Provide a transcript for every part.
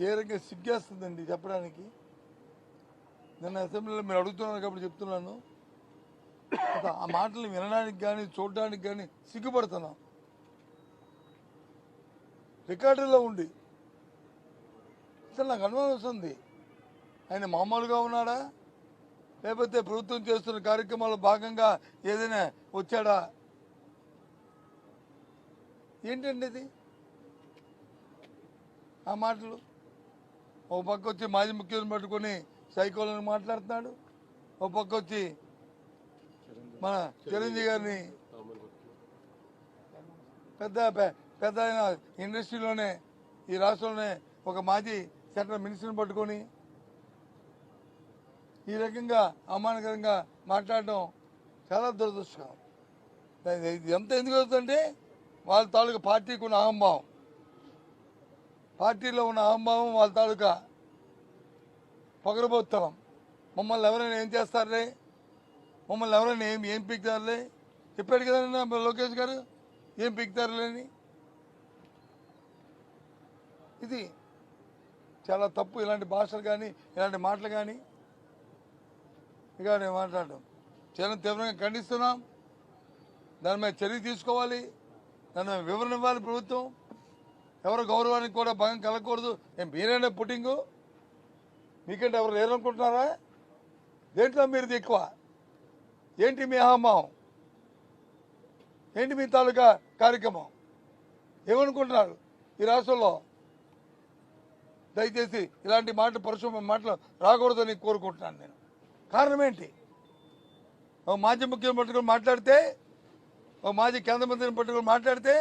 ఏ రకంగా సిగ్గేస్తుందండి చెప్పడానికి. నిన్న అసెంబ్లీలో మీరు అడుగుతున్నారు కాబట్టి చెప్తున్నాను. ఆ మాటలు వినడానికి కానీ చూడడానికి కానీ సిగ్గుపడుతున్నాం. రికార్డులో ఉండి. అసలు నాకు అనుమానం వస్తుంది. ఆయన మామూలుగా ఉన్నాడా? లేకపోతే ప్రభుత్వం చేస్తున్న కార్యక్రమాల్లో భాగంగా ఏదైనా వచ్చాడా? ఏంటండి ఇది? ఆ మాటలు? ఒక పక్క వచ్చి మాజీ ముఖ్యమంత్రి పట్టుకొని సైకోలను మాట్లాడుతున్నాడు. ఒక పక్క వచ్చి మన చిరంజీవి గారిని పెద్ద పెద్ద ఆయన ఇండస్ట్రీలోనే ఈ రాష్ట్రంలోనే ఒక మాజీ సెంట్రల్ మినిస్టర్ని పట్టుకొని ఈ రకంగా అవమానకరంగా మాట్లాడడం చాలా దురదృష్టం ఇది- ఎంత ఎందుకు అవుతుందంటే వాళ్ళ తాలూకా పార్టీకి ఉన్న అహంభావం. పార్టీలో ఉన్న అహంభావం వాళ్ళ తాలూకా పొగరబోత్తనం మమ్మల్ని ఎవరైనా ఏం చేస్తారులే? మమ్మల్ని ఎవరైనా ఏం ఏం పీకుతారులే? చెప్పాడు కదా లోకేష్ గారు ఏం పీకుతారులే అని. ఇది చాలా తప్పు. ఇలాంటి భాషలు కానీ ఇలాంటి మాటలు కానీ ఇక నేను మాట్లాడడం. చాలా తీవ్రంగా ఖండిస్తున్నాం. దాని మీద చర్య తీసుకోవాలి. దాని మీద వివరణ ఇవ్వాలి ప్రభుత్వం. ఎవరు గౌరవానికి కూడా భంగం కలగకూడదు. ఏం మీరేనా పుట్టింగు? మీకంటే ఎవరు లేరనుకుంటున్నారా? దేంట్లో మీరు ఎక్కువ? ఏంటి మీ అహమ్మావం ఏంటి మీ తాలూకా కార్యక్రమం? ఏమనుకుంటున్నారు ఈ రాష్ట్రంలో? దయచేసి ఇలాంటి మాటలు పరిశ్రమ మాటలు రాకూడదని కోరుకుంటున్నాను నేను. కారణం ఏంటి? ఓ మాజీ ముఖ్యమంత్రి పట్టుకొని మాట్లాడితే ఓ మాజీ కేంద్ర మంత్రిని పట్టుకొని మాట్లాడితే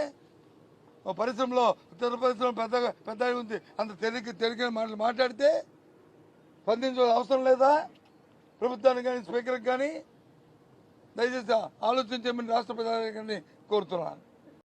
పరిశ్రమలో ఇతర పరిశ్రమ పెద్దగా పెద్ద ఉంది. అంత తెలికి తెలియని మాటలు మాట్లాడితే స్పందించాల్సిన అవసరం లేదా? ప్రభుత్వానికి కానీ స్పీకర్కి కానీ? దయచేసి ఆలోచించమని రాష్ట్ర ప్రధాని కోరుతున్నాను.